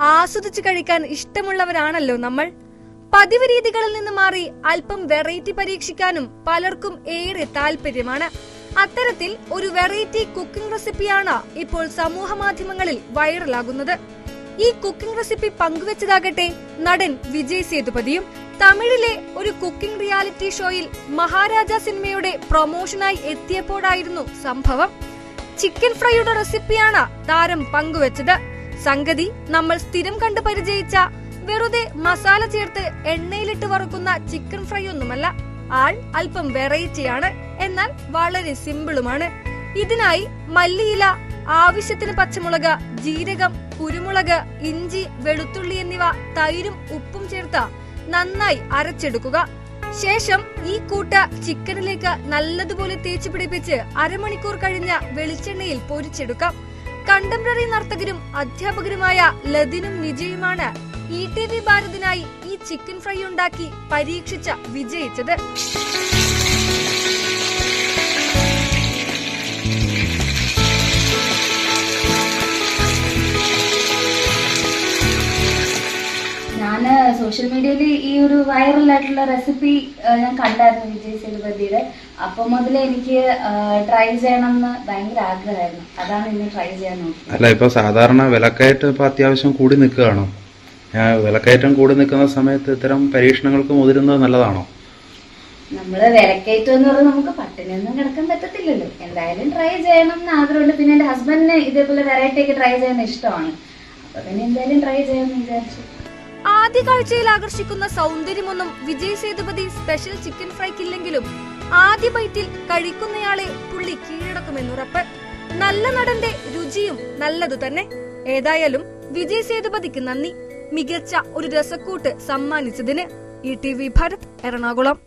ആസ്വദിച്ചു കഴിക്കാൻ ഇഷ്ടമുള്ളവരാണല്ലോ നമ്മൾ. പതിവ് രീതികളിൽ നിന്ന് മാറി അല്പം വെറൈറ്റി പരീക്ഷിക്കാനും പലർക്കും ഏറെ താല്പര്യമാണ് അത്തരത്തിൽ ഒരു വെറൈറ്റി കുക്കിംഗ് റെസിപ്പിയാണ് ഇപ്പോൾ സമൂഹ മാധ്യമങ്ങളിൽ വൈറലാകുന്നത്. ഈ കുക്കിംഗ് റെസിപ്പി പങ്കുവച്ചതാകട്ടെ നടൻ വിജയ് സേതുപതിയും തമിഴിലെ ഒരു കുക്കിംഗ് റിയാലിറ്റി ഷോയിൽ മഹാരാജ സിനിമയുടെ പ്രൊമോഷനായി എത്തിയപ്പോഴായിരുന്നു സംഭവം. ചിക്കൻ ഫ്രൈയുടെ റെസിപ്പിയാണ് താരം പങ്കുവച്ചത്. സംഗതി നമ്മൾ സ്ഥിരം കണ്ടു പരിചയിച്ച വെറുതെ മസാല ചേർത്ത് എണ്ണയിലിട്ട് വറുക്കുന്ന ചിക്കൻ ഫ്രൈ ഒന്നുമല്ല. ആൾ അല്പം വെറൈറ്റിയാണ്. എന്നാൽ വളരെ സിമ്പിളുമാണ്. ഇതിനായി മല്ലിയില ആവശ്യത്തിന് പച്ചമുളക് ജീരകം കുരുമുളക് ഇഞ്ചി വെളുത്തുള്ളി എന്നിവ തൈരും ഉപ്പും ചേർത്ത് നന്നായി അരച്ചെടുക്കുക. ശേഷം ഈ കൂട്ട ചിക്കനിലേക്ക് നല്ലതുപോലെ തേച്ചു പിടിപ്പിച്ച് അരമണിക്കൂർ കഴിഞ്ഞ വെളിച്ചെണ്ണയിൽ പൊരിച്ചെടുക്കാം. കണ്ടംപററി നർത്തകരും അധ്യാപകരുമായ ലതിനും വിജയുമാണ് ഇ ടി വി ഭാരതിനായി ഈ ചിക്കൻ ഫ്രൈ ഉണ്ടാക്കി പരീക്ഷിച്ച വിജയിച്ചത്. ഞാൻ സോഷ്യൽ മീഡിയയിൽ ഈ ഒരു വൈറൽ ആയിട്ടുള്ള റെസിപ്പി ഞാൻ കണ്ടായിരുന്നു വിജയ് സേതുപതിയുടെ. അപ്പൊ മുതലേ എനിക്ക് ട്രൈ ചെയ്യണം എന്ന് ഭയങ്കര ആഗ്രഹമായിരുന്നു. അതാണ് ഇന്ന് ട്രൈ ചെയ്യാൻ നോക്കിയത്. അല്ല ഇപ്പൊ സാധാരണ വിലക്കയറ്റം ഇപ്പൊ അത്യാവശ്യം കൂടി നിൽക്കുകയാണോ? ഞാൻ വിലക്കയറ്റം കൂടി നിൽക്കുന്ന സമയത്ത് ഇത്തരം പരീക്ഷണങ്ങൾക്ക് മുതിരുന്നത് നല്ലതാണോ? നമ്മൾ വിലക്കയറ്റം എന്ന് പറഞ്ഞാൽ നമുക്ക് പട്ടിണിയൊന്നും കിടക്കാൻ പറ്റത്തില്ലല്ലോ. എന്തായാലും ട്രൈ ചെയ്യണം എന്ന് ആഗ്രഹമുണ്ട്. പിന്നെ എന്റെ ഹസ്ബൻഡിന് ഇതേപോലെ വെറൈറ്റി ഒക്കെ ട്രൈ ചെയ്യുന്ന ഇഷ്ടമാണ്. അപ്പൊ പിന്നെ എന്തായാലും ട്രൈ ചെയ്യാമെന്ന് വിചാരിച്ചു. ആദ്യ കാഴ്ചയിൽ ആകർഷിക്കുന്ന സൗന്ദര്യമൊന്നും വിജയ് സേതുപതി സ്പെഷ്യൽ ചിക്കൻ ഫ്രൈക്കില്ലെങ്കിലും ആദ്യ ബൈറ്റിൽ കഴിക്കുന്നയാളെ പുള്ളി കീഴടക്കുമെന്നുറപ്പ്. നല്ല നടന്റെ രുചിയും നല്ലതു തന്നെ. ഏതായാലും വിജയ് സേതുപതിക്ക് നന്ദി. മികച്ച ഒരു രസക്കൂട്ട് സമ്മാനിച്ചതിന് E T V Bharat Ernakulam.